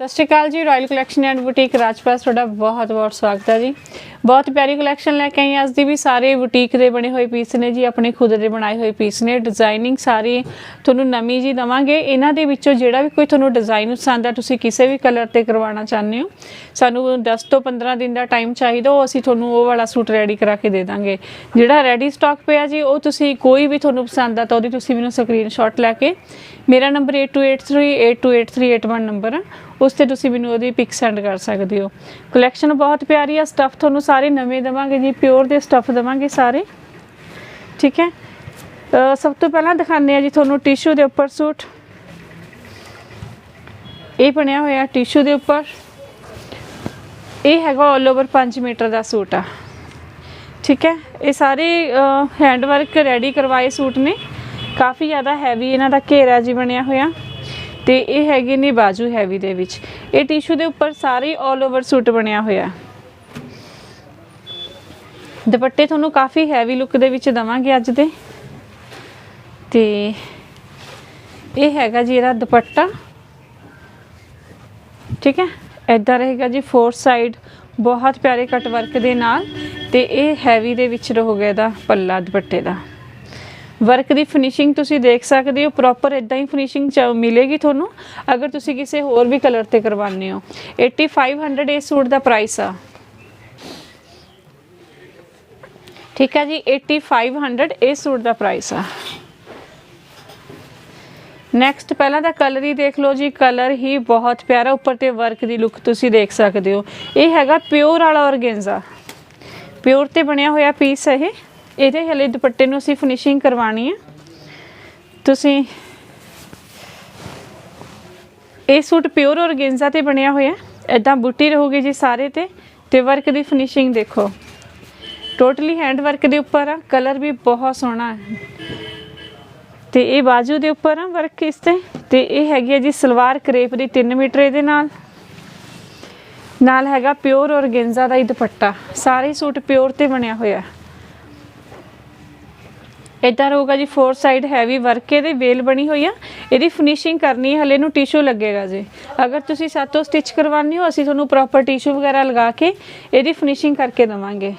ਸਤਿ ਸ਼੍ਰੀ ਅਕਾਲ ਜੀ ਰਾਇਲ ਕਲੈਕਸ਼ਨ ਐਂਡ ਬੁਟੀਕ ਰਾਜਪਾਸ ਤੁਹਾਡਾ ਬਹੁਤ ਬਹੁਤ ਸਵਾਗਤ ਹੈ ਜੀ। ਬਹੁਤ ਪਿਆਰੀ ਕਲੈਕਸ਼ਨ ਲੈ ਕੇ ਆਈ ਅੱਜ ਦੀ ਵੀ ਸਾਰੇ ਬੁਟੀਕ ਦੇ ਬਣੇ ਹੋਏ ਪੀਸ ਨੇ ਜੀ, ਆਪਣੇ ਖੁਦ ਦੇ ਬਣਾਏ ਹੋਏ ਪੀਸ ਨੇ। ਡਿਜ਼ਾਈਨਿੰਗ ਸਾਰੀ ਤੁਹਾਨੂੰ ਨਵੀਂ ਜੀ ਦਵਾਂਗੇ। ਇਹਨਾਂ ਦੇ ਵਿੱਚੋਂ ਜਿਹੜਾ ਵੀ ਕੋਈ ਤੁਹਾਨੂੰ ਡਿਜ਼ਾਈਨ ਪਸੰਦ ਆ, ਤੁਸੀਂ ਕਿਸੇ ਵੀ ਕਲਰ ਤੇ ਕਰਵਾਉਣਾ ਚਾਹੁੰਦੇ ਹੋ, ਸਾਨੂੰ 10 ਤੋਂ 15 ਦਿਨ ਦਾ ਟਾਈਮ ਚਾਹੀਦਾ, ਉਹ ਅਸੀਂ ਤੁਹਾਨੂੰ ਉਹ ਵਾਲਾ ਸੂਟ ਰੈਡੀ ਕਰਾ ਕੇ ਦੇ ਦਾਂਗੇ। ਜਿਹੜਾ ਰੈਡੀ ਸਟਾਕ ਪਿਆ ਜੀ, ਉਹ ਤੁਸੀਂ ਕੋਈ ਵੀ ਤੁਹਾਨੂੰ ਪਸੰਦ ਆ, ਤਾਂ ਉਹਦੀ ਤੁਸੀਂ ਮੈਨੂੰ ਸਕਰੀਨਸ਼ਾਟ ਲੈ ਕੇ, ਮੇਰਾ ਨੰਬਰ 8283828381 ਨੰਬਰ ਆ। ਉਸ ਤੇ ਤੁਸੀਂ ਮੈਨੂੰ ਉਹਦੀ ਪਿਕ ਸੈਂਡ ਕਰ ਸਕਦੇ ਹੋ। ਕਲੈਕਸ਼ਨ ਬਹੁਤ ਪਿਆਰੀ ਆ ਸਟੱਫ ਤੁਹਾਨੂੰ ਸਾਰੇ ਨਵੇਂ ਦਵਾਂਗੇ ਜੀ ਪਿਓਰ ਦੇ ਸਟੱਫ ਦਵਾਂਗੇ ਸਾਰੇ। ਠੀਕ ਹੈ? ਸਭ ਤੋਂ ਪਹਿਲਾਂ ਦਿਖਾਉਂਦੇ ਆ ਜੀ ਤੁਹਾਨੂੰ ਟਿਸ਼ੂ ਦੇ ਉੱਪਰ ਸੂਟ। ਇਹ ਬਣਿਆ ਹੋਇਆ ਟਿਸ਼ੂ ਦੇ ਉੱਪਰ। ਇਹ ਹੈਗਾ ਆਲ ਓਵਰ 5 ਮੀਟਰ ਦਾ ਸੂਟ ਆ। ਠੀਕ ਹੈ? ਇਹ ਸਾਰੇ ਹੈਂਡ ਵਰਕ ਰੈਡੀ ਕਰਵਾਏ ਸੂਟ ਨੇ। ਕਾਫੀ ਜ਼ਿਆਦਾ ਹੈਵੀ ਇਹਨਾਂ ਦਾ ਘੇਰਾ ਜੀ ਬਣਿਆ ਹੋਇਆ। ਤੇ ਇਹ ਹੈਗੇ ਨੇ ਬਾਜੂ ਹੈਵੀ ਦੇ ਵਿੱਚ। ਇਹ ਟਿਸ਼ੂ ਦੇ ਉੱਪਰ ਸਾਰੇ ਆਲ ਓਵਰ ਸੂਟ ਬਣਿਆ ਹੋਇਆ। ਦੁਪੱਟੇ ਤੁਹਾਨੂੰ ਕਾਫੀ ਹੈਵੀ ਲੁੱਕ ਦੇ ਵਿੱਚ ਦਵਾਂਗੇ ਅੱਜ ਦੇ। ਤੇ ਇਹ ਹੈਗਾ ਜੀ ਇਹਦਾ ਦੁਪੱਟਾ। ਠੀਕ ਹੈ? ਐਦਾਂ ਰਹੇਗਾ ਜੀ ਫੋਰ ਸਾਈਡ ਬਹੁਤ ਪਿਆਰੇ ਕਟ ਵਰਕ ਦੇ ਨਾਲ ਤੇ ਇਹ ਹੈਵੀ ਦੇ ਵਿੱਚ ਰਹੋਗਾ ਇਹਦਾ ਪੱਲਾ ਦੁਪੱਟੇ ਦਾ। ਵਰਕ ਦੀ ਫਿਨਿਸ਼ਿੰਗ ਤੁਸੀਂ ਦੇਖ ਸਕਦੇ ਹੋ ਪ੍ਰੋਪਰ ਇਦਾਂ ਹੀ ਫਿਨਿਸ਼ਿੰਗ ਮਿਲੇਗੀ ਤੁਹਾਨੂੰ, ਅਗਰ ਤੁਸੀਂ ਕਿਸੇ ਹੋਰ ਵੀ ਕਲਰ ਤੇ ਕਰਵਾਉਂਦੇ ਹੋ। 8500 ਇਹ ਸੂਟ ਦਾ ਪ੍ਰਾਈਸ ਆ। ਠੀਕ ਹੈ ਜੀ 8500 ਇਹ ਸੂਟ ਦਾ ਪ੍ਰਾਈਸ ਆ। ਨੈਕਸਟ ਪਹਿਲਾਂ ਤਾਂ ਕਲਰ ਹੀ ਦੇਖ ਲਓ ਜੀ ਕਲਰ ਹੀ ਬਹੁਤ ਪਿਆਰਾ, ਉੱਪਰ ਤੇ ਵਰਕ ਦੀ ਲੁੱਕ ਤੁਸੀਂ ਦੇਖ ਸਕਦੇ ਹੋ। ਇਹ ਹੈਗਾ ਪਿਓਰ ਵਾਲਾ ਔਰਗੈਂਜ਼ਾ। ਪਿਓਰ ਤੇ ਬਣਿਆ ਹੋਇਆ ਪੀਸ ਹੈ ਇਹ। ਇਹਦੇ ਹਲੇ ਦੁਪੱਟੇ ਨੂੰ ਅਸੀਂ ਫਿਨਿਸ਼ਿੰਗ ਕਰਵਾਣੀ ਹੈ। ਤੁਸੀਂ ਇਹ ਸੂਟ ਪਿਓਰ ਔਰਗੈਂਜ਼ਾ ਤੇ ਬਣਿਆ ਹੋਇਆ ਐਦਾਂ ਬੂਟੀ ਰਹੂਗੀ ਜੀ ਸਾਰੇ ਤੇ ਤੇ ਵਰਕ ਦੀ ਫਿਨਿਸ਼ਿੰਗ ਦੇਖੋ। ਟੋਟਲੀ ਹੈਂਡ ਵਰਕ ਦੇ ਉੱਪਰ ਆ ਕਲਰ ਵੀ ਬਹੁਤ ਸੋਹਣਾ ਹੈ। ਤੇ ਇਹ ਬਾਜੂ ਦੇ ਉੱਪਰ ਆ ਵਰਕ ਇਸ ਤੇ ਤੇ ਇਹ ਹੈਗੀ ਹੈ ਜੀ ਸਲਵਾਰ ਕਰੇਪ ਦੀ 3 ਮੀਟਰ ਇਹਦੇ ਨਾਲ। ਨਾਲ ਹੈਗਾ ਪਿਓਰ ਔਰਗੈਂਜ਼ਾ ਦਾ ਹੀ ਦੁਪੱਟਾ। ਸਾਰੇ ਸੂਟ ਪਿਓਰ ਤੇ ਬਣਿਆ ਹੋਇਆ ਇਦਾਂ ਰਹੂਗਾ ਜੀ ਫੋਰ ਸਾਈਡ ਹੈਵੀ ਵਰਕ ਇਹਦੇ ਵੇਲ ਬਣੀ ਹੋਈ ਆ। ਇਹਦੀ ਫਿਨਿਸ਼ਿੰਗ ਕਰਨੀ ਹੈ ਹਲੇ ਨੂੰ ਟਿਸ਼ੂ ਲੱਗੇਗਾ ਜੀ। ਅਗਰ ਤੁਸੀਂ ਸਾਤੋਂ ਸਟਿਚ ਕਰਵਾਉਣੀ ਹੋ, ਅਸੀਂ ਤੁਹਾਨੂੰ ਪ੍ਰੋਪਰ ਟਿਸ਼ੂ ਵਗੈਰਾ ਲਗਾ ਕੇ ਇਹਦੀ ਫਿਨਿਸ਼ਿੰਗ ਕਰਕੇ ਦਵਾਂਗੇ।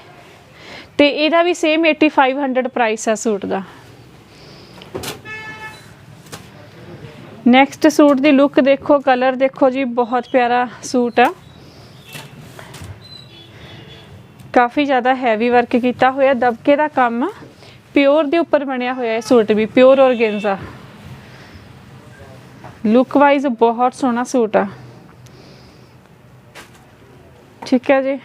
ਤੇ ਇਹਦਾ ਵੀ ਸੇਮ 8500 ਪ੍ਰਾਈਸ ਆ ਸੂਟ ਦਾ। ਨੈਕਸਟ ਸੂਟ ਦੀ ਲੁੱਕ ਦੇਖੋ ਕਲਰ ਦੇਖੋ ਜੀ, ਬਹੁਤ ਪਿਆਰਾ ਸੂਟ ਆ। ਕਾਫੀ ਜ਼ਿਆਦਾ ਹੈਵੀ ਵਰਕ ਕੀਤਾ ਹੋਇਆ, ਦਬਕੇ ਦਾ ਕੰਮ ਆ। ਪਿਓਰ ਦੇ ਉੱਪਰ ਬਣਿਆ ਹੋਇਆ ਇਹ ਸੂਟ ਵੀ, ਪਿਓਰ ਔਰਗੈਂਜ਼ਾ। ਲੁੱਕ ਵਾਈਜ਼ ਬਹੁਤ ਸੋਹਣਾ ਸੂਟ ਆ। ਠੀਕ ਹੈ ਜੀ।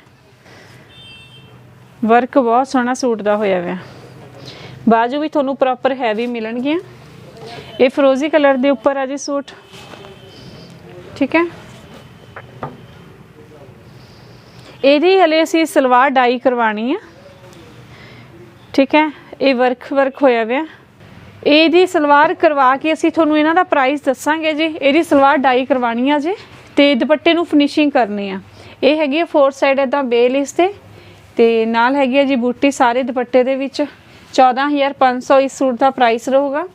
ਵਰਕ ਬਹੁਤ ਸੋਹਣਾ ਸੂਟ ਦਾ ਹੋਇਆ ਹੋਇਆ ਬਾਜੂ ਵੀ ਤੁਹਾਨੂੰ ਪ੍ਰੋਪਰ ਹੈਵੀ ਮਿਲਣਗੀਆਂ। ਇਹ ਫਰੋਜ਼ੀ ਕਲਰ ਦੇ ਉੱਪਰ ਆ ਜੀ ਸੂਟ। ਠੀਕ ਹੈ। ਇਹਦੀ ਹਲੇ ਅਸੀਂ ਸਲਵਾਰ ਡਾਈ ਕਰਵਾਣੀ ਆ। ਠੀਕ ਹੈ। ਇਹ ਵਰਕ ਵਰਕ ਹੋਇਆ ਹੋਇਆ ਇਹਦੀ ਸਲਵਾਰ ਕਰਵਾ ਕੇ ਅਸੀਂ ਤੁਹਾਨੂੰ ਇਹਨਾਂ ਦਾ ਪ੍ਰਾਈਸ ਦੱਸਾਂਗੇ ਜੀ। ਇਹਦੀ ਸਲਵਾਰ ਡਾਈ ਕਰਵਾਣੀ ਆ ਜੀ ਤੇ ਦੁਪੱਟੇ ਨੂੰ ਫਿਨਿਸ਼ਿੰਗ ਕਰਨੀ ਆ। ਇਹ ਹੈਗੀ ਆ ਫੋਰ ਸਾਈਡ ਇਦਾਂ ਬੇਲ ਇਸ ਤੇ। ਤੇ ਨਾਲ ਹੈਗੀ ਆ ਜੀ ਬੂਟੀ ਸਾਰੇ ਦੁਪੱਟੇ ਦੇ ਵਿੱਚ। 14500 ਇਸ ਸੂਟ ਦਾ ਪ੍ਰਾਈਸ ਰਹੂਗਾ।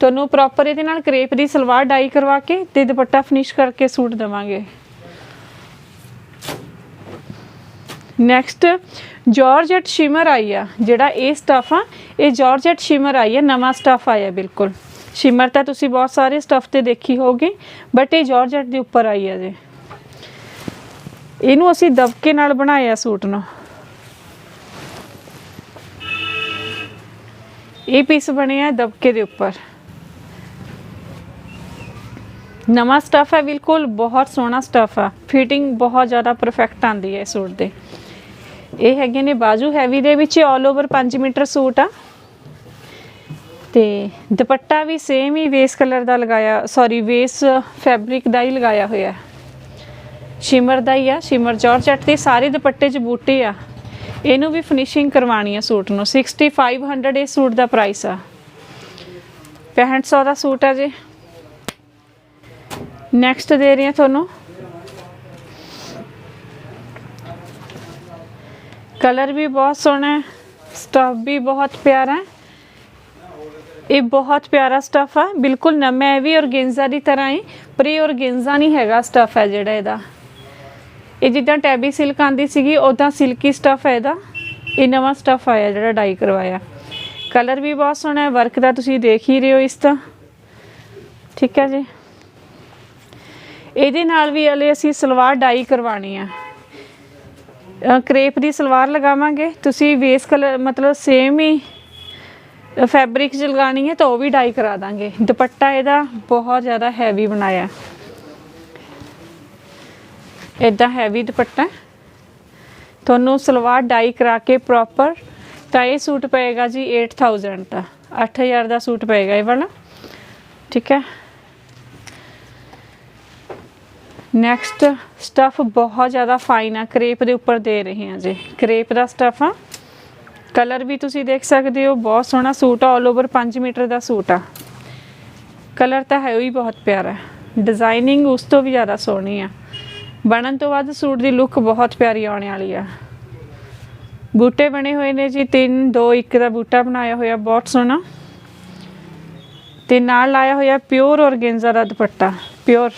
ਤੁਹਾਨੂੰ ਪ੍ਰੋਪਰ ਇਹਦੇ ਨਾਲ ਕਰੇਪ ਦੀ ਸਲਵਾਰ ਡਾਈ ਕਰਵਾ ਕੇ ਤੇ ਦੁਪੱਟਾ ਫਿਨਿਸ਼ ਕਰਕੇ ਸੂਟ ਦਵਾਂਗੇ। ਨੈਕਸਟ ਜਾਰਜਟ ਸ਼ਿਮਰ ਆਈ ਆ ਜਿਹੜਾ ਇਹ ਸਟਫ ਆ ਇਹ ਜਾਰਜਟ ਸ਼ਿਮਰ ਆਈ ਆ ਨਵਾਂ ਸਟਫ ਆਇਆ ਬਿਲਕੁਲ ਸ਼ਿਮਰ ਤਾਂ ਤੁਸੀਂ ਬਹੁਤ ਸਾਰੇ ਸਟਫ ਤੇ ਦੇਖੀ ਹੋਗੇ ਬਟ ਇਹ ਜਾਰਜਟ ਦੇ ਉੱਪਰ ਆਈ ਆ ਜੀ ਇਹਨੂੰ ਅਸੀਂ ਦਬਕੇ ਨਾਲ ਬਣਾਇਆ ਸੂਟ ਨੂੰ ਇਹ ਪੀਸ ਬਣਿਆ ਦਬਕੇ ਦੇ ਉੱਪਰ ਨਵਾਂ ਸਟਫ ਹੈ ਬਿਲਕੁਲ ਬਹੁਤ ਸੋਹਣਾ ਸਟਫ ਆ ਫਿਟਿੰਗ ਬਹੁਤ ਜ਼ਿਆਦਾ ਪਰਫੈਕਟ ਆਂਦੀ ਹੈ ਸੂਟ ਦੇ ਇਹ ਹੈਗੇ ਨੇ ਬਾਜੂ ਹੈਵੀ ਦੇ ਵਿੱਚ ਆਲ ਓਵਰ 5 ਮੀਟਰ ਸੂਟ ਆ। ਤੇ ਦੁਪੱਟਾ ਵੀ ਸੇਮ ਹੀ ਵੇਸ ਕਲਰ ਦਾ ਲਗਾਇਆ ਸੌਰੀ ਵੇਸ ਫੈਬਰਿਕ ਦਾ ਹੀ ਲਗਾਇਆ ਹੋਇਆ ਸ਼ਿਮਰ ਦਾ ਹੀ ਆ ਸ਼ਿਮਰ ਜਾਰਜਟ ਦੇ ਸਾਰੇ ਦੁਪੱਟੇ 'ਚ ਬੂਟੇ ਆ। ਇਹਨੂੰ ਵੀ ਫਿਨਿਸ਼ਿੰਗ ਕਰਵਾਣੀ ਆ ਸੂਟ ਨੂੰ। 6500 ਇਹ ਸੂਟ ਦਾ ਪ੍ਰਾਈਸ ਆ। 6500 ਦਾ ਸੂਟ ਆ ਜੀ। ਨੈਕਸਟ ਦੇ ਰਹੀ ਹਾਂ ਤੁਹਾਨੂੰ। ਕਲਰ ਵੀ ਬਹੁਤ ਸੋਹਣਾ ਹੈ ਸਟਫ ਵੀ ਬਹੁਤ ਪਿਆਰਾ ਹੈ। ਇਹ ਬਹੁਤ ਪਿਆਰਾ ਸਟਫ ਆ, ਬਿਲਕੁਲ ਨਵਾਂ ਹੈ ਵੀ ਔਰਗੇਂਜ਼ਾ ਦੀ ਤਰ੍ਹਾਂ ਹੀ ਪਰ ਇਹ ਔਰਗੇਂਜ਼ਾ ਨਹੀਂ ਹੈਗਾ ਸਟਫ ਹੈ ਜਿਹੜਾ ਇਹਦਾ। ਇਹ ਜਿੱਦਾਂ ਟੈਬੀ ਸਿਲਕ ਆਂਦੀ ਸੀਗੀ ਉਦਾਂ ਸਿਲਕੀ ਸਟਫ ਹੈ ਇਹਦਾ। ਇਹ ਨਵਾਂ ਸਟਫ ਆਇਆ ਜਿਹੜਾ ਡਾਈ ਕਰਵਾਇਆ। ਕਲਰ ਵੀ ਬਹੁਤ ਸੋਹਣਾ ਹੈ ਵਰਕ ਦਾ ਤੁਸੀਂ ਦੇਖ ਹੀ ਰਹੇ ਹੋ ਇਸ ਦਾ ਠੀਕ ਹੈ ਜੀ। ਇਹਦੇ ਨਾਲ ਵੀ ਹਲੇ ਅਸੀਂ ਸਲਵਾਰ ਡਾਈ ਕਰਵਾਣੀ ਆ। ਕਰੇਪ ਦੀ ਸਲਵਾਰ ਲਗਾਵਾਂਗੇ। ਤੁਸੀਂ ਵੇਸ ਕਲਰ ਮਤਲਬ ਸੇਮ ਹੀ ਫੈਬਰਿਕ ਚ ਲਗਾਣੀ ਹੈ ਤਾਂ ਉਹ ਵੀ ਡਾਈ ਕਰਾ ਦਾਂਗੇ। ਦੁਪੱਟਾ ਇਹਦਾ ਬਹੁਤ ਜ਼ਿਆਦਾ ਹੈਵੀ ਬਣਾਇਆ। ਇਦਾਂ ਹੈਵੀ ਦੁਪੱਟਾ। ਤੁਹਾਨੂੰ ਸਲਵਾਰ ਡਾਈ ਕਰਾ ਕੇ ਪ੍ਰੋਪਰ ਤਾਂ ਇਹ ਸੂਟ ਪਏਗਾ ਜੀ 8000 ਦਾ 8000 ਦਾ ਸੂਟ ਪਏਗਾ ਇਹ ਵਾਲਾ। ਠੀਕ ਹੈ? ਨੈਕਸਟ ਸਟਫ ਬਹੁਤ ਜ਼ਿਆਦਾ ਫਾਈਨ ਆ। ਕਰੇਪ ਦੇ ਉੱਪਰ ਦੇ ਰਹੇ ਹਾਂ ਜੀ। ਕਰੇਪ ਦਾ ਸਟਫ ਆ। ਕਲਰ ਵੀ ਤੁਸੀਂ ਦੇਖ ਸਕਦੇ ਹੋ। ਬਹੁਤ ਸੋਹਣਾ ਸੂਟ ਆ। ਆਲ ਓਵਰ 5 ਮੀਟਰ ਦਾ ਸੂਟ ਆ। ਕਲਰ ਤਾਂ ਹੈ ਹੀ ਬਹੁਤ ਪਿਆਰਾ। ਡਿਜ਼ਾਈਨਿੰਗ ਉਸ ਤੋਂ ਵੀ ਜ਼ਿਆਦਾ ਸੋਹਣੀ ਆ। ਬਣਨ ਤੋਂ ਬਾਅਦ ਸੂਟ ਦੀ ਲੁੱਕ ਬਹੁਤ ਪਿਆਰੀ ਆਉਣ ਵਾਲੀ ਆ। ਬੂਟੇ ਬਣੇ ਹੋਏ ਨੇ ਜੀ। 3 2 1 ਦਾ ਬੂਟਾ ਬਣਾਇਆ ਹੋਇਆ। ਬਹੁਤ ਸੋਹਣਾ। ਤੇ ਨਾਲ ਲਾਇਆ ਹੋਇਆ ਪਿਓਰ ਔਰਗੇਂਜ਼ਾ ਦਾ ਦੁਪੱਟਾ। ਪਿਓਰ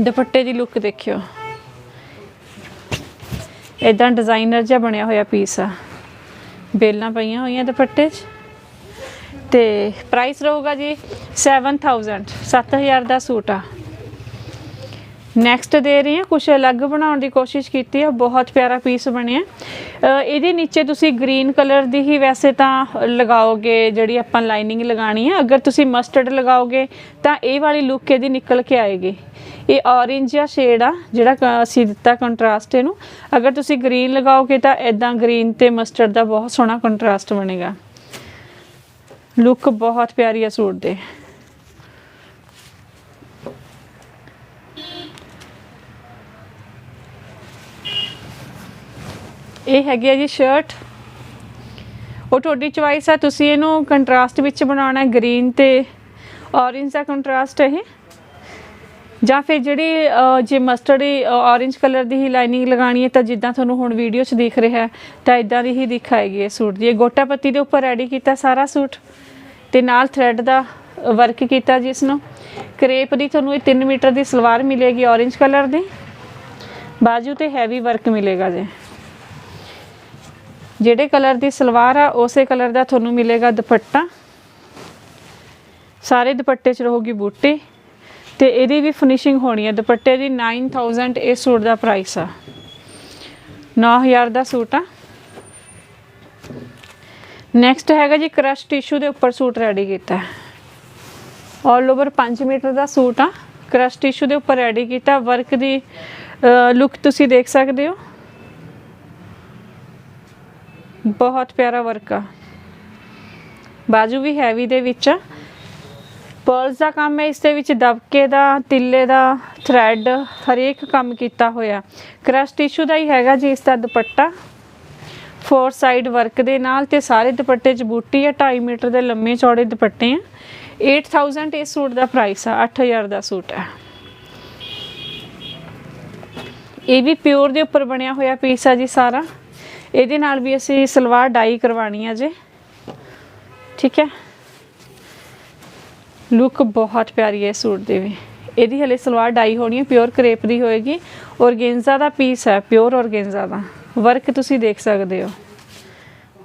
ਦੁਪੱਟੇ ਦੀ ਲੁੱਕ ਦੇਖਿਓ। ਇਦਾਂ ਡਿਜ਼ਾਈਨਰ ਜਿਹਾ ਬਣਿਆ ਹੋਇਆ ਪੀਸ ਆ। ਬੇਲਾਂ ਪਈਆਂ ਹੋਈਆਂ ਦੁਪੱਟੇ 'ਚ। ਤੇ ਪ੍ਰਾਈਸ ਰਹੂਗਾ ਜੀ 7000 7000 ਦਾ ਸੂਟ ਆ। ਨੈਕਸਟ ਦੇ ਰਹੀ ਹਾਂ। ਕੁਝ ਅਲੱਗ ਬਣਾਉਣ ਦੀ ਕੋਸ਼ਿਸ਼ ਕੀਤੀ ਹੈ ਬਹੁਤ ਪਿਆਰਾ ਪੀਸ ਬਣਿਆ। ਇਹਦੇ ਨੀਚੇ ਤੁਸੀਂ ਗ੍ਰੀਨ ਕਲਰ ਦੀ ਹੀ ਵੈਸੇ ਤਾਂ ਲਗਾਓਗੇ ਜਿਹੜੀ ਆਪਾਂ ਲਾਈਨਿੰਗ ਲਗਾਣੀ ਹੈ ਅਗਰ ਤੁਸੀਂ ਮਸਟਰਡ ਲਗਾਓਗੇ, ਤਾਂ ਇਹ ਵਾਲੀ ਲੁੱਕ ਇਹਦੀ ਨਿਕਲ ਕੇ ਆਏਗੀ। ਇਹ ਔਰੇਂਜ ਜਿਹਾ ਸ਼ੇਡ ਆ, ਜਿਹੜਾ ਕ- ਅਸੀਂ ਦਿੱਤਾ ਕੰਟਰਾਸਟ ਇਹਨੂੰ। ਅਗਰ ਤੁਸੀਂ ਗ੍ਰੀਨ ਲਗਾਓਗੇ, ਤਾਂ ਇਦਾਂ ਗ੍ਰੀਨ ਤੇ ਮਸਟਰਡ ਦਾ ਬਹੁਤ ਸੋਹਣਾ ਕੰਟਰਾਸਟ ਬਣੇਗਾ। ਲੁੱਕ ਬਹੁਤ ਪਿਆਰੀ ਆ ਸੂਟ ਦੇ। ਇਹ ਹੈਗੀ ਆ ਜੀ ਸ਼ਰਟ ਉਹ ਤੁਹਾਡੀ ਚੁਆਇਸ ਆ, ਤੁਸੀਂ ਇਹਨੂੰ ਕੰਟਰਾਸਟ ਵਿੱਚ ਬਣਾਉਣਾ ਹੈ ਗ੍ਰੀਨ ਤੇ ਔਰੇਂਜ ਦਾ ਕੰਟਰਾਸਟ ਇਹ। ਜਾਂ ਫਿਰ ਜਿਹੜੀ ਜੇ ਮਸਟਰਡ ਔਰੇਂਜ ਕਲਰ ਦੀ ਹੀ ਲਾਈਨਿੰਗ ਲਗਾਣੀ ਹੈ, ਤਾਂ ਜਿੱਦਾਂ ਤੁਹਾਨੂੰ ਹੁਣ ਵੀਡੀਓ 'ਚ ਦਿਖ ਰਿਹਾ ਹੈ, ਤਾਂ ਇਦਾਂ ਦੀ ਹੀ ਦਿਖਾਏਗੀ ਇਹ ਸੂਟ ਦੀ। ਇਹ ਗੋਟਾ ਪੱਤੀ ਦੇ ਉੱਪਰ ਰੈਡੀ ਕੀਤਾ ਸਾਰਾ ਸੂਟ ਤੇ ਨਾਲ ਥ੍ਰੈਡ ਦਾ ਵਰਕ ਕੀਤਾ ਜਿਸ ਨੂੰ ਕਰੇਪ ਦੀ ਤੁਹਾਨੂੰ ਇਹ 3 ਮੀਟਰ ਦੀ ਸਲਵਾਰ ਮਿਲੇਗੀ ਔਰੇਂਜ ਕਲਰ ਦੀ। ਬਾਜੂ ਤੇ ਹੈਵੀ ਵਰਕ ਮਿਲੇਗਾ ਜੀ। ਜਿਹੜੇ ਕਲਰ ਦੀ ਸਲਵਾਰ ਆ, ਉਸੇ ਕਲਰ ਦਾ ਤੁਹਾਨੂੰ ਮਿਲੇਗਾ ਦੁਪੱਟਾ। ਸਾਰੇ ਦੁਪੱਟੇ 'ਚ ਰਹੂਗੀ ਬੂਟੀ ਤੇ ਇਹਦੀ ਵੀ ਫਿਨਿਸ਼ਿੰਗ ਹੋਣੀ ਹੈ ਦੁਪੱਟੇ ਦੀ 9000 ਇਹ ਸੂਟ ਦਾ ਪ੍ਰਾਈਸ ਆ। 9000 ਦਾ ਸੂਟ ਆ। ਨੈਕਸਟ ਹੈਗਾ ਜੀ ਕ੍ਰਸ਼ ਟਿਸ਼ੂ ਦੇ ਉੱਪਰ ਸੂਟ ਰੈਡੀ ਕੀਤਾ। ਹੈ ਆਲ ਓਵਰ 5 ਮੀਟਰ ਦਾ ਸੂਟ ਆ। ਕ੍ਰਸ਼ ਟਿਸ਼ੂ ਦੇ ਉੱਪਰ ਰੈਡੀ ਕੀਤਾ। ਵਰਕ ਦੀ ਲੁੱਕ ਤੁਸੀਂ ਦੇਖ ਸਕਦੇ ਹੋ। ਬਹੁਤ ਪਿਆਰਾ ਵਰਕ ਆ। ਬਾਜੂ ਵੀ ਹੈਵੀ ਦੇ ਵਿੱਚ ਆ। ਪਰਲਸ ਦਾ ਕੰਮ ਹੈ, ਇਸ ਦੇ ਵਿੱਚ ਦਬਕੇ ਦਾ, ਤਿੱਲੇ ਦਾ ਥ੍ਰੈਡ ਹਰੇਕ ਕੰਮ ਕੀਤਾ ਹੋਇਆ। ਕ੍ਰਸ਼ ਟਿਸ਼ੂ ਦਾ ਹੀ ਹੈਗਾ ਜੀ ਇਸ ਦਾ ਦੁਪੱਟਾ। ਫੋਰ ਸਾਈਡ ਵਰਕ ਦੇ ਨਾਲ ਤੇ ਸਾਰੇ ਦੁਪੱਟੇ 'ਚ ਬੂਟੀ ਹੈ 2.5 ਮੀਟਰ ਦੇ ਲੰਮੇ ਚੌੜੇ ਦੁਪੱਟੇ ਆ। 8000 ਇਸ ਸੂਟ ਦਾ ਪ੍ਰਾਈਸ ਆ 8000 ਦਾ ਸੂਟ ਹੈ। ਇਹ ਵੀ ਪਿਓਰ ਦੇ ਉੱਪਰ ਬਣਿਆ ਹੋਇਆ ਪੀਸ ਆ ਜੀ ਸਾਰਾ। ਇਹਦੇ ਨਾਲ ਵੀ ਅਸੀਂ ਸਲਵਾਰ ਡਾਈ ਕਰਵਾਣੀ ਆ ਜੇ। ਠੀਕ ਹੈ? ਲੁੱਕ ਬਹੁਤ ਪਿਆਰੀ ਹੈ ਇਸ ਸੂਟ ਦੀ ਵੀ। ਇਹਦੀ ਹਲੇ ਸਲਵਾਰ ਡਾਈ ਹੋਣੀ ਹੈ ਪਿਓਰ ਕਰੇਪ ਦੀ ਹੋਏਗੀ। ਔਰਗੇਂਜ਼ਾ ਦਾ ਪੀਸ ਹੈ ਪਿਓਰ ਔਰਗੇਂਜ਼ਾ ਦਾ। ਵਰਕ ਤੁਸੀਂ ਦੇਖ ਸਕਦੇ ਹੋ।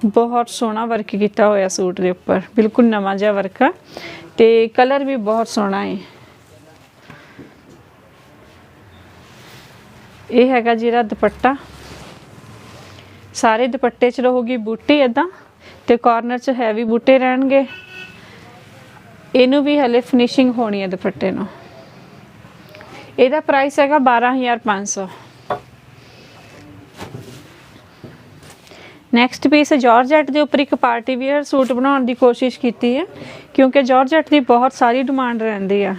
ਬਹੁਤ ਸੋਹਣਾ ਵਰਕ ਕੀਤਾ ਹੋਇਆ ਸੂਟ ਦੇ ਉੱਪਰ। ਬਿਲਕੁਲ ਨਵਾਂ ਜਿਹਾ ਵਰਕ ਆ। ਤੇ ਕਲਰ ਵੀ ਬਹੁਤ ਸੋਹਣਾ ਹੈ। ਇਹ ਹੈਗਾ ਜਿਹੜਾ ਦੁਪੱਟਾ। ਸਾਰੇ ਦੁਪੱਟੇ 'ਚ ਰਹੂਗੀ ਬੂਟੀ ਇਦਾਂ ਤੇ ਕਾਰਨਰ 'ਚ ਹੈਵੀ ਬੂਟੇ ਰਹਿਣਗੇ। ਇਹਨੂੰ ਵੀ ਹਲੇ ਫਿਨਿਸ਼ਿੰਗ ਹੋਣੀ ਹੈ ਦੁਪੱਟੇ ਨੂੰ। ਇਹਦਾ ਪ੍ਰਾਈਸ ਹੈਗਾ 12500 ਨੈਕਸਟ ਪੀਸ ਜਾਰਜਟ ਦੇ ਉੱਪਰ ਇੱਕ ਪਾਰਟੀ ਵੇਅਰ ਸੂਟ ਬਣਾਉਣ ਦੀ ਕੋਸ਼ਿਸ਼ ਕੀਤੀ ਹੈ, ਕਿਉਂਕਿ ਜਾਰਜਟ ਦੀ ਬਹੁਤ ਸਾਰੀ ਡਿਮਾਂਡ ਰਹਿੰਦੀ ਆ।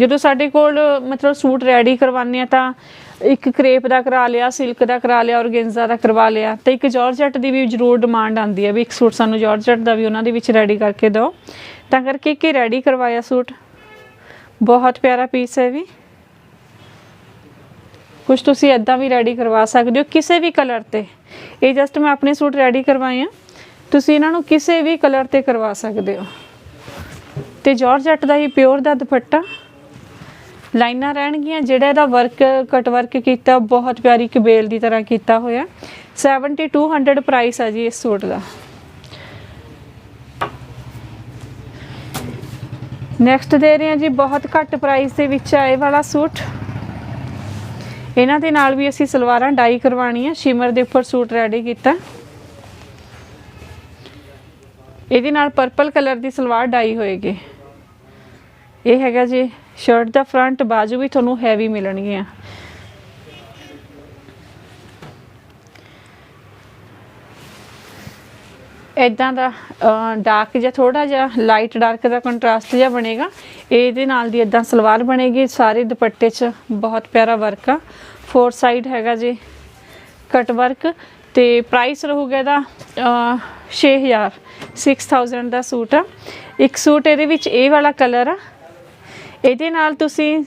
ਜਦੋਂ ਸਾਡੇ ਕੋਲ ਮਤਲਬ ਸੂਟ ਰੈਡੀ ਕਰਵਾਉਂਦੇ ਆ ਤਾਂ ਇੱਕ ਕਰੇਪ ਦਾ ਕਰਾ ਲਿਆ, ਸਿਲਕ ਦਾ ਕਰਾ ਲਿਆ, ਔਰਗੇਂਜ਼ਾ ਦਾ ਕਰਵਾ ਲਿਆ। ਤੇ ਇੱਕ ਜਾਰਜਟ ਦੀ ਵੀ ਜ਼ਰੂਰ ਡਿਮਾਂਡ ਆਉਂਦੀ ਹੈ ਵੀ ਇੱਕ ਸੂਟ ਸਾਨੂੰ ਜਾਰਜਟ ਦਾ ਵੀ ਉਹਨਾਂ ਦੇ ਵਿੱਚ ਰੈਡੀ ਕਰਕੇ ਦਿਓ। ਤਾਂ ਕਰਕੇ ਕਿ ਰੈਡੀ ਕਰਵਾਇਆ ਸੂਟ। ਬਹੁਤ ਪਿਆਰਾ ਪੀਸ ਹੈ ਵੀ। ਕੁਝ ਤੁਸੀਂ ਇਦਾਂ ਵੀ ਰੈਡੀ ਕਰਵਾ ਸਕਦੇ ਹੋ ਕਿਸੇ ਵੀ ਕਲਰ ਤੇ। ਇਹ ਜਸਟ ਮੈਂ ਆਪਣੇ ਸੂਟ ਰੈਡੀ ਕਰਵਾਏ ਆ। ਤੁਸੀਂ ਇਹਨਾਂ ਨੂੰ ਕਿਸੇ ਵੀ ਕਲਰ ਤੇ ਕਰਵਾ ਸਕਦੇ ਹੋ। ਤੇ ਜਾਰਜਟ ਦਾ ਹੀ ਪਿਓਰ ਦਾ ਦੁਪੱਟਾ। ਲਾਈਨਾਂ ਰਹਿਣਗੀਆਂ, ਜਿਹੜਾ ਇਹਦਾ ਵਰਕ ਕਟ ਵਰਕ ਕੀਤਾ, ਬਹੁਤ ਪਿਆਰੀ ਕਬੇਲ ਦੀ ਤਰ੍ਹਾਂ ਕੀਤਾ ਹੋਇਆ। 7200 ਪ੍ਰਾਈਸ ਆ ਜੀ ਇਸ ਸੂਟ ਦਾ। ਨੈਕਸਟ ਦੇ ਰਹੇ ਹਾਂ ਜੀ, ਬਹੁਤ ਘੱਟ ਪ੍ਰਾਈਸ ਦੇ ਵਿੱਚ ਆ ਇਹ ਵਾਲਾ ਸੂਟ। ਇਹਨਾਂ ਦੇ ਨਾਲ ਵੀ ਅਸੀਂ ਸਲਵਾਰਾਂ ਡਾਈ ਕਰਵਾਉਣੀ ਆ ਸ਼ਿਮਰ ਦੇ ਉੱਪਰ ਸੂਟ ਰੈਡੀ ਕੀਤਾ। ਇਹਦੇ ਨਾਲ ਪਰਪਲ ਕਲਰ ਦੀ ਸਲਵਾਰ ਡਾਈ ਹੋਏਗੀ। ਇਹ ਹੈਗਾ ਜੀ ਸ਼ਰਟ ਦਾ ਫਰੰਟ ਬਾਜੂ ਵੀ ਤੁਹਾਨੂੰ ਹੈਵੀ ਮਿਲਣਗੀਆਂ ਇਦਾਂ ਦਾ ਡਾਰਕ ਜਿਹਾ ਥੋੜਾ ਜਿਹਾ ਲਾਈਟ ਡਾਰਕ ਦਾ ਕੰਟਰਾਸਟ ਜਿਹਾ ਬਣੇਗਾ। ਇਹਦੇ ਨਾਲ ਦੀ ਇਦਾਂ ਸਲਵਾਰ ਬਣੇਗੀ ਸਾਰੇ ਦੁਪੱਟੇ 'ਚ ਬਹੁਤ ਪਿਆਰਾ ਵਰਕ ਆ। ਫੋਰ ਸਾਈਡ ਹੈਗਾ ਜੀ ਕਟ ਵਰਕ ਤੇ ਪ੍ਰਾਈਸ ਰਹੂਗਾ ਇਹਦਾ ਅਹ, 6000 6000 ਦਾ ਸੂਟ ਆ। ਇੱਕ ਸੂਟ ਇਹਦੇ ਵਿੱਚ ਇਹ ਵਾਲਾ ਕਲਰ ਆ ਇਹਦੇ ਨਾਲ ਤੁਸੀਂ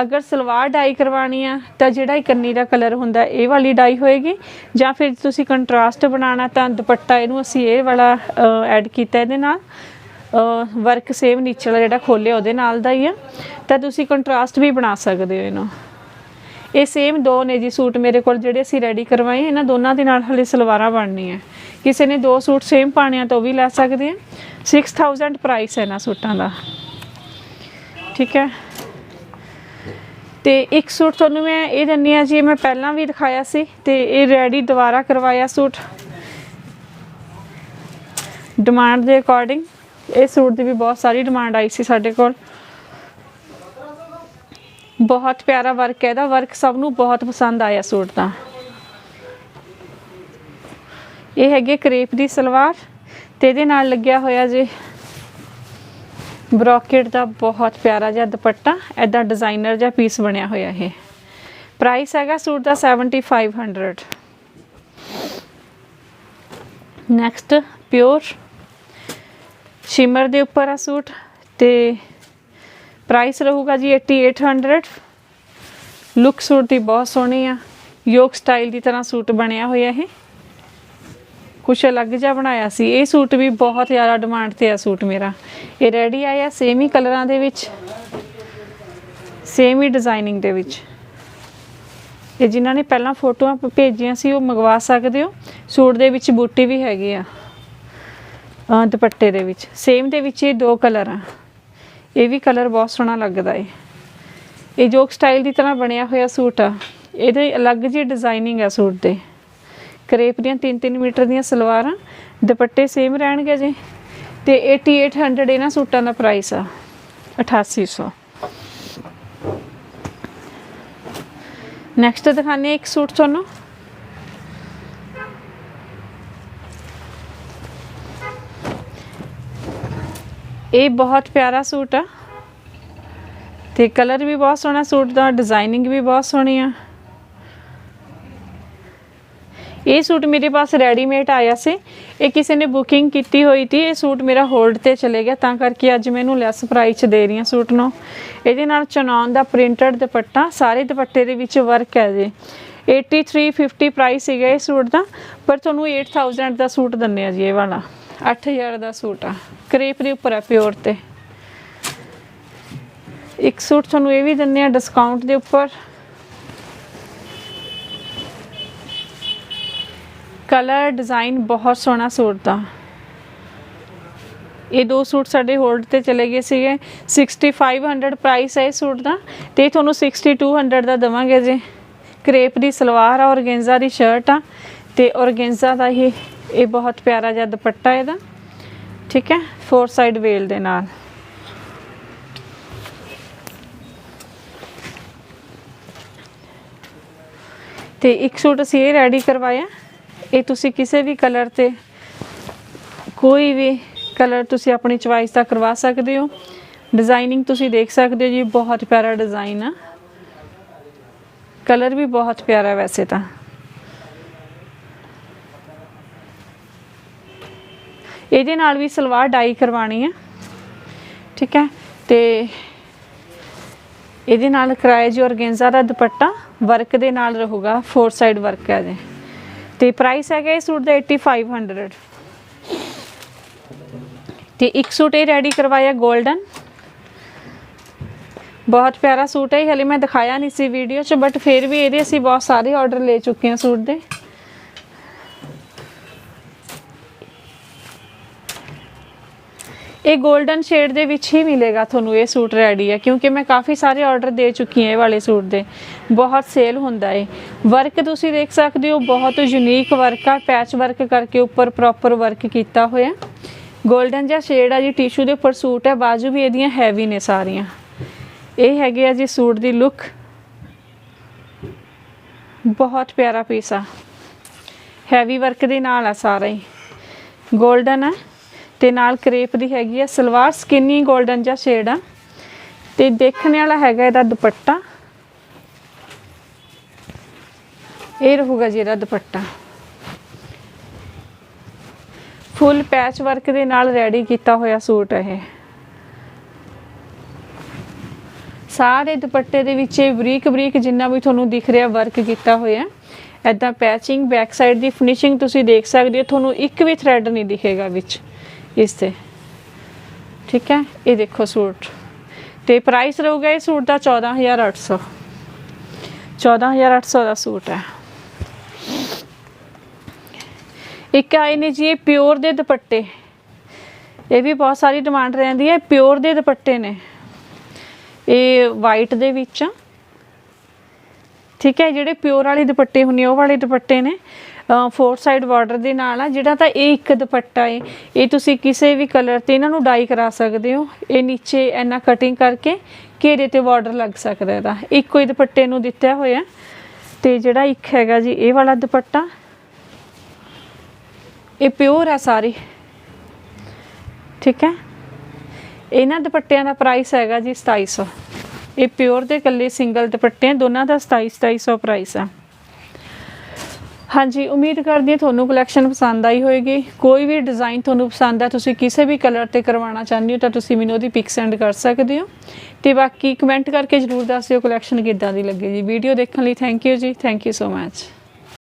ਅਗਰ ਸਲਵਾਰ ਡਾਈ ਕਰਵਾਣੀ ਆ, ਤਾਂ ਜਿਹੜਾ ਇਹ ਕੰਨੀ ਦਾ ਕਲਰ ਹੁੰਦਾ, ਇਹ ਵਾਲੀ ਡਾਈ ਹੋਏਗੀ। ਜਾਂ ਫਿਰ ਤੁਸੀਂ ਕੰਟਰਾਸਟ ਬਣਾਉਣਾ, ਤਾਂ ਦੁਪੱਟਾ ਇਹਨੂੰ ਅਸੀਂ ਇਹ ਵਾਲਾ ਐਡ ਕੀਤਾ ਇਹਦੇ ਨਾਲ। ਵਰਕ ਸੇਮ ਨੀਚੇ ਵਾਲਾ ਜਿਹੜਾ ਖੋਲਿਆ, ਉਹਦੇ ਨਾਲ ਦਾ ਹੀ ਆ। ਤਾਂ ਤੁਸੀਂ ਕੰਟਰਾਸਟ ਵੀ ਬਣਾ ਸਕਦੇ ਹੋ ਇਹਨੂੰ। ਇਹ ਸੇਮ ਦੋ ਨੇ ਜੀ ਸੂਟ ਮੇਰੇ ਕੋਲ, ਜਿਹੜੇ ਅਸੀਂ ਰੈਡੀ ਕਰਵਾਏ ਇਹਨਾਂ ਦੋਨਾਂ ਦੇ ਨਾਲ ਹਲੇ ਸਲਵਾਰਾਂ ਬਣਨੀਆਂ ਕਿਸੇ ਨੇ ਦੋ ਸੂਟ ਸੇਮ ਪਾਣੇ ਆ, ਤਾਂ ਉਹ ਵੀ ਲੈ ਸਕਦੇ ਆ। 6000 ਪ੍ਰਾਈਸ ਹੈ ਇਹਨਾਂ ਸੂਟਾਂ ਦਾ। ਠੀਕ ਹੈ। ਤੇ ਇੱਕ ਸੂਟ ਤੁਹਾਨੂੰ ਮੈਂ ਇਹ ਦਿੰਨੀ ਆ ਜੀ ਮੈਂ ਪਹਿਲਾਂ ਵੀ ਦਿਖਾਇਆ ਸੀ ਤੇ ਇਹ ਰੈਡੀ ਦੁਬਾਰਾ ਕਰਵਾਇਆ ਸੂਟ। ਡਿਮਾਂਡ ਦੇ ਅਕੋਰਡਿੰਗ ਇਹ ਸੂਟ ਦੀ ਵੀ ਬਹੁਤ ਸਾਰੀ ਡਿਮਾਂਡ ਆਈ ਸੀ ਸਾਡੇ ਕੋਲ। ਬਹੁਤ ਪਿਆਰਾ ਵਰਕ ਹੈ ਇਹਦਾ ਵਰਕ ਸਭ ਨੂੰ ਬਹੁਤ ਪਸੰਦ ਆਇਆ ਸੂਟ ਦਾ। ਇਹ ਹੈਗੇ ਕਰੇਪ ਦੀ ਸਲਵਾਰ ਤੇ ਇਹਦੇ ਨਾਲ ਲੱਗਿਆ ਹੋਇਆ ਜੀ ਬ੍ਰੋਕੇਟ ਦਾ ਬਹੁਤ ਪਿਆਰਾ ਜਿਹਾ ਦੁਪੱਟਾ ਐਦਾਂ ਡਿਜ਼ਾਈਨਰ ਜਿਹਾ ਪੀਸ ਬਣਿਆ ਹੋਇਆ ਇਹ। ਪ੍ਰਾਈਸ ਹੈਗਾ ਸੂਟ ਦਾ 7500 ਨੈਕਸਟ ਪਿਓਰ ਸ਼ਿਮਰ ਦੇ ਉੱਪਰ ਆ ਸੂਟ, ਤੇ ਪ੍ਰਾਈਸ ਰਹੂਗਾ ਜੀ 8800 ਲੁੱਕ ਸੂਟ ਦੀ ਬਹੁਤ ਸੋਹਣੀ ਆ। ਯੋਗ ਸਟਾਈਲ ਦੀ ਤਰ੍ਹਾਂ ਸੂਟ ਬਣਿਆ ਹੋਇਆ ਇਹ। ਕੁਛ ਅਲੱਗ ਜਿਹਾ ਬਣਾਇਆ ਸੀ। ਇਹ ਸੂਟ ਵੀ ਬਹੁਤ ਜ਼ਿਆਦਾ ਡਿਮਾਂਡ ਤੇ ਆ ਸੂਟ ਮੇਰਾ। ਇਹ ਰੈਡੀ ਆਇਆ ਸੇਮ ਹੀ ਕਲਰਾਂ ਦੇ ਵਿੱਚ ਸੇਮ ਹੀ ਡਿਜ਼ਾਈਨਿੰਗ ਦੇ ਵਿੱਚ। ਇਹ ਜਿਨ੍ਹਾਂ ਨੇ ਪਹਿਲਾਂ ਫੋਟੋਆਂ ਭੇਜੀਆਂ ਸੀ, ਉਹ ਮੰਗਵਾ ਸਕਦੇ ਹੋ। ਸੂਟ ਦੇ ਵਿੱਚ ਬੂਟੀ ਵੀ ਹੈਗੀ ਆ ਦੁਪੱਟੇ ਦੇ ਵਿੱਚ। ਸੇਮ ਦੇ ਵਿੱਚ ਇਹ ਦੋ ਕਲਰ ਆ। ਇਹ ਵੀ ਕਲਰ ਬਹੁਤ ਸੋਹਣਾ ਲੱਗਦਾ ਏ। ਇਹ ਜੋਕ ਸਟਾਈਲ ਦੀ ਤਰ੍ਹਾਂ ਬਣਿਆ ਹੋਇਆ ਸੂਟ ਆ। ਇਹਦੇ ਅਲੱਗ ਜਿਹੀ ਡਿਜ਼ਾਈਨਿੰਗ ਆ ਸੂਟ ਦੇ। ਕਰੇਪ ਦੀਆਂ 3-3 ਮੀਟਰ ਦੀਆਂ ਸਲਵਾਰਾਂ, ਦੁਪੱਟੇ ਸੇਮ ਰਹਿਣਗੇ ਜੀ। ਤੇ 8800 ਇਹਨਾਂ ਸੂਟਾਂ ਦਾ ਪ੍ਰਾਈਸ ਆ 8800 ਨੈਕਸਟ ਦਿਖਾਣੇ ਇੱਕ ਸੂਟ ਤੁਹਾਨੂੰ। ਇਹ ਬਹੁਤ ਪਿਆਰਾ ਸੂਟ ਆ। ਤੇ ਕਲਰ ਵੀ ਬਹੁਤ ਸੋਹਣਾ, ਸੂਟ ਦਾ ਡਿਜ਼ਾਈਨਿੰਗ ਵੀ ਬਹੁਤ ਸੋਹਣੀ ਆ। ਇਹ ਸੂਟ ਮੇਰੇ ਪਾਸ ਰੈਡੀਮੇਡ ਆਇਆ ਸੀ। ਇਹ ਕਿਸੇ ਨੇ ਬੁਕਿੰਗ ਕੀਤੀ ਹੋਈ ਸੀ। ਇਹ ਸੂਟ ਮੇਰਾ ਹੋਲਡ ਤੇ ਚਲੇ ਗਿਆ। ਤਾਂ ਕਰਕੇ ਅੱਜ ਮੈਨੂੰ ਲੈਸ ਪ੍ਰਾਈਸ 'ਚ ਦੇ ਰਹੀ ਹਾਂ ਸੂਟ ਨੂੰ। ਇਹਦੇ ਨਾਲ ਚਨੌਨ ਦਾ ਪ੍ਰਿੰਟਡ ਦੁਪੱਟਾ, ਸਾਰੇ ਦੁਪੱਟੇ ਦੇ ਵਿੱਚ ਵਰਕ ਹੈ ਜੀ। 8350 ਪ੍ਰਾਈਸ ਸੀਗਾ ਇਹ ਸੂਟ ਦਾ। ਪਰ ਤੁਹਾਨੂੰ 8000 ਦਾ ਸੂਟ ਦਿੰਨੇ ਆ ਜੀ, ਇਹ ਵਾਲਾ। 8000 ਦਾ ਸੂਟ ਆ। ਕਰੇਪ ਦੇ ਉੱਪਰ ਆ ਪਿਓਰ ਤੇ। ਇੱਕ ਸੂਟ ਤੁਹਾਨੂੰ ਇਹ ਵੀ ਦਿੰਨੇ ਆ ਡਿਸਕਾਊਂਟ ਦੇ ਉੱਪਰ। ਕਲਰ ਡਿਜ਼ਾਈਨ ਬਹੁਤ ਸੋਹਣਾ ਸੂਟ ਦਾ। ਇਹ ਦੋ ਸੂਟ ਸਾਡੇ ਹੋਲਡ ਤੇ ਚਲੇ ਗਏ ਸੀਗੇ। 6500 ਪ੍ਰਾਈਸ ਹੈ ਇਸ ਸੂਟ ਦਾ ਤੇ ਇਹ ਤੁਹਾਨੂੰ 6200 ਦਾ ਦਵਾਂਗੇ ਜੀ। ਕਰੇਪ ਦੀ ਸਲਵਾਰ ਆ, ਔਰਗੈਂਜ਼ਾ ਦੀ ਸ਼ਰਟ ਆ ਤੇ ਔਰਗੈਂਜ਼ਾ ਦਾ ਇਹ ਇਹ ਬਹੁਤ ਪਿਆਰਾ ਜਿਹਾ ਦੁਪੱਟਾ ਇਹਦਾ। ਠੀਕ ਹੈ? ਫੋਰ ਸਾਈਡ ਵੇਲ ਦੇ ਨਾਲ। ਤੇ ਇੱਕ ਸੂਟ ਅਸੀਂ ਇਹ ਰੈਡੀ ਕਰਵਾਇਆ। ਇਹ ਤੁਸੀਂ ਕਿਸੇ ਵੀ ਕਲਰ ਤੇ ਕੋਈ ਵੀ ਕਲਰ ਤੁਸੀਂ ਆਪਣੀ ਚੁਆਇਸ ਦਾ ਕਰਵਾ ਸਕਦੇ ਹੋ। ਡਿਜ਼ਾਈਨਿੰਗ ਤੁਸੀਂ ਦੇਖ ਸਕਦੇ ਹੋ ਜੀ, ਬਹੁਤ ਪਿਆਰਾ ਡਿਜ਼ਾਈਨ ਆ। ਕਲਰ ਵੀ ਬਹੁਤ ਪਿਆਰਾ ਵੈਸੇ ਤਾਂ। ਇਹਦੇ ਨਾਲ ਵੀ ਸਲਵਾਰ ਡਾਈ ਕਰਵਾਣੀ ਹੈ ਠੀਕ ਹੈ? ਤੇ ਇਹਦੇ ਨਾਲ ਕਰਾਇਆ ਜੀ ਔਰਗੈਂਜ਼ਾ ਦਾ ਦੁਪੱਟਾ। ਵਰਕ ਦੇ ਨਾਲ ਰਹੂਗਾ ਫੋਰ ਸਾਈਡ ਵਰਕ ਹੈ ਜੀ। ਤੇ ਪ੍ਰਾਈਸ ਹੈਗਾ ਇਸ ਸੂਟ ਦਾ 8500 ਤੇ ਇੱਕ ਸੂਟ ਇਹ ਰੈਡੀ ਕਰਵਾਇਆ 골ਡਨ ਬਹੁਤ ਪਿਆਰਾ ਸੂਟ ਹੈ, ਇਹ ਹਲੇ ਮੈਂ ਦਿਖਾਇਆ ਨਹੀਂ ਸੀ ਵੀਡੀਓ 'ਚ ਬਟ ਫਿਰ ਵੀ ਇਹਦੇ ਅਸੀਂ ਬਹੁਤ ਸਾਰੇ ਆਰਡਰ ਲੈ ਚੁੱਕੇ ਹਾਂ ਸੂਟ ਦੇ। ਇਹ 골ਡਨ ਸ਼ੇਡ ਦੇ ਵਿੱਚ ਹੀ ਮਿਲੇਗਾ ਤੁਹਾਨੂੰ ਇਹ ਸੂਟ ਰੈਡੀ ਹੈ, ਕਿਉਂਕਿ ਮੈਂ ਕਾਫੀ ਸਾਰੇ ਆਰਡਰ ਦੇ ਚੁੱਕੀ ਹਾਂ ਇਹ ਵਾਲੇ ਸੂਟ ਦੇ। ਬਹੁਤ ਸੇਲ ਹੁੰਦਾ ਏ ਵਰਕ ਤੁਸੀਂ ਦੇਖ ਸਕਦੇ ਹੋ, ਬਹੁਤ ਯੂਨੀਕ ਵਰਕ ਆ ਪੈਚ ਵਰਕ ਕਰਕੇ ਉੱਪਰ ਪ੍ਰੋਪਰ ਵਰਕ ਕੀਤਾ ਹੋਇਆ। 골ਡਨ ਜਾਂ ਸ਼ੇਡ ਆ ਜੀ ਟਿਸ਼ੂ ਦੇ ਉੱਪਰ ਸੂਟ ਹੈ, ਬਾਜੂ ਵੀ ਇਹਦੀਆਂ ਹੈਵੀ ਨੇ ਸਾਰੀਆਂ। ਇਹ ਹੈਗੇ ਆ ਜੀ ਸੂਟ ਦੀ ਲੁੱਕ ਬਹੁਤ ਪਿਆਰਾ ਪੀਸ ਆ। ਹੈਵੀ ਵਰਕ ਦੇ ਨਾਲ ਆ ਸਾਰਾ ਹੀ। 골ਡਨ ਆ। ਤੇ ਨਾਲ ਕਰੇਪ ਦੀ ਹੈਗੀ ਆ ਸਲਵਾਰ ਸਕਿਨੀ 골ਡਨ ਜਿਹਾ ਸ਼ੇਡ ਆ। ਤੇ ਦੇਖਣ ਵਾਲਾ ਹੈਗਾ ਇਹਦਾ ਦੁਪੱਟਾ। ਇਹ ਰਹੂਗਾ ਜੀ ਇਹਦਾ ਦੁਪੱਟਾ। ਫੁੱਲ ਪੈਚ ਵਰਕ ਦੇ ਨਾਲ ਰੈਡੀ ਕੀਤਾ ਹੋਇਆ ਸੂਟ ਹੈ ਇਹ। ਸਾਰੇ ਦੁਪੱਟੇ ਦੇ ਵਿੱਚ ਇਹ ਬਰੀਕ ਬਰੀਕ ਜਿੰਨਾ ਵੀ ਤੁਹਾਨੂੰ ਦਿਖ ਰਿਹਾ ਵਰਕ ਕੀਤਾ ਹੋਇਆ। ਐਦਾਂ ਪੈਚਿੰਗ ਬੈਕ ਸਾਈਡ ਦੀ ਫਿਨਿਸ਼ਿੰਗ ਤੁਸੀਂ ਦੇਖ ਸਕਦੇ ਹੋ, ਤੁਹਾਨੂੰ ਇੱਕ ਵੀ ਥ੍ਰੈਡ ਨਹੀਂ ਦਿਖੇਗਾ ਵਿੱਚ। ਇਸ ਤੇ। ਠੀਕ ਹੈ? ਇਹ ਦੇਖੋ ਸੂਟ। ਤੇ ਪ੍ਰਾਈਸ ਰਹੂਗਾ ਇਹ ਸੂਟ ਦਾ 14800 14800 ਦਾ ਸੂਟ ਹੈ। ਇੱਕ ਆਏ ਨੇ ਜੀ, ਇਹ ਪਿਓਰ ਦੇ ਦੁਪੱਟੇ। ਇਹ ਵੀ ਬਹੁਤ ਸਾਰੀ ਡਿਮਾਂਡ ਰਹਿੰਦੀ ਹੈ ਪਿਓਰ ਦੇ ਦੁਪੱਟੇ ਨੇ। ਇਹ ਵਾਈਟ ਦੇ ਵਿੱਚ। ਆ ਠੀਕ ਹੈ, ਜਿਹੜੇ ਪਿਓਰ ਵਾਲੇ ਦੁਪੱਟੇ ਹੁੰਦੇ ਉਹ ਵਾਲੇ ਦੁਪੱਟੇ ਨੇ। ਫੋਰ ਸਾਈਡ ਬਾਰਡਰ ਦੇ ਨਾਲ ਆ, ਜਿਹੜਾ ਤਾਂ ਇਹ ਇੱਕ ਦੁਪੱਟਾ ਏ, ਇਹ ਤੁਸੀਂ ਕਿਸੇ ਵੀ ਕਲਰ ਤੇ ਇਹਨਾਂ ਨੂੰ ਡਾਈ ਕਰਾ ਸਕਦੇ ਹੋ। ਇਹ ਨੀਚੇ ਐਨਾ ਕਟਿੰਗ ਕਰਕੇ ਘੇਰੇ ਤੇ ਬਾਰਡਰ ਲੱਗ ਸਕਦਾ ਇਹਦਾ। ਇੱਕੋ ਹੀ ਦੁਪੱਟੇ ਨੂੰ ਦਿੱਤਾ ਹੋਇਆ। ਤੇ ਜਿਹੜਾ ਇੱਕ ਹੈਗਾ ਜੀ, ਇਹ ਵਾਲਾ ਦੁਪੱਟਾ। ਇਹ ਪਿਓਰ ਆ ਸਾਰੇ। ਠੀਕ ਹੈ? ਇਹਨਾਂ ਦੁਪੱਟਿਆਂ ਦਾ ਪ੍ਰਾਈਸ ਹੈਗਾ ਜੀ 2700 ਇਹ ਪਿਓਰ ਦੇ ਇਕੱਲੇ ਸਿੰਗਲ ਦੁਪੱਟੇ ਆ, ਦੋਨਾਂ ਦਾ 27 2700 ਪ੍ਰਾਈਸ ਆ। ਹਾਂਜੀ, ਉਮੀਦ ਕਰਦੀ ਹਾਂ ਤੁਹਾਨੂੰ ਕਲੈਕਸ਼ਨ ਪਸੰਦ ਆਈ ਹੋਵੇਗੀ ਕੋਈ ਵੀ ਡਿਜ਼ਾਈਨ ਤੁਹਾਨੂੰ ਪਸੰਦ ਆ ਤੁਸੀਂ ਕਿਸੇ ਵੀ ਕਲਰ ਤੇ ਕਰਵਾਉਣਾ ਚਾਹੁੰਦੇ ਹੋ ਤਾਂ ਤੁਸੀਂ ਮੈਨੂੰ ਉਹਦੀ ਪਿਕ ਸੈਂਡ ਕਰ ਸਕਦੇ ਹੋ। ਤੇ ਬਾਕੀ ਕਮੈਂਟ ਕਰਕੇ ਜਰੂਰ ਦੱਸਿਓ ਕਲੈਕਸ਼ਨ ਕਿੱਦਾਂ ਦੀ ਲੱਗੀ ਜੀ। ਵੀਡੀਓ ਦੇਖਣ ਲਈ ਥੈਂਕ ਯੂ ਜੀ। Thank you so much